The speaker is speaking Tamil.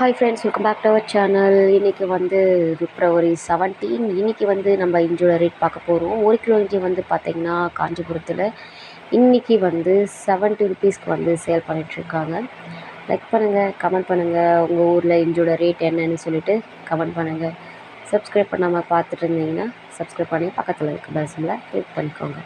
Hi friends welcome back to our channel இன்றைக்கி வந்து பிப்ரவரி செவன்டீன் இன்றைக்கி வந்து நம்ம இஞ்சியோட ரேட் பார்க்க போகிறோம் ஒரு கிலோ இஞ்சி வந்து பார்த்திங்கன்னா காஞ்சிபுரத்தில் இன்றைக்கி வந்து செவன்ட்டி ருபீஸ்க்கு வந்து சேல் பண்ணிகிட்ருக்காங்க லைக் பண்ணுங்கள் கமெண்ட் பண்ணுங்கள் உங்கள் ஊரில் இஞ்சியோட ரேட் என்னன்னு சொல்லிவிட்டு கமெண்ட் பண்ணுங்கள் சப்ஸ்கிரைப் பண்ணாமல் பார்த்துட்டு இருந்தீங்கன்னா சப்ஸ்கிரைப் பண்ணி பக்கத்தில் இருக்க பஸ்ஸில் கிளிக் பண்ணிக்கோங்க.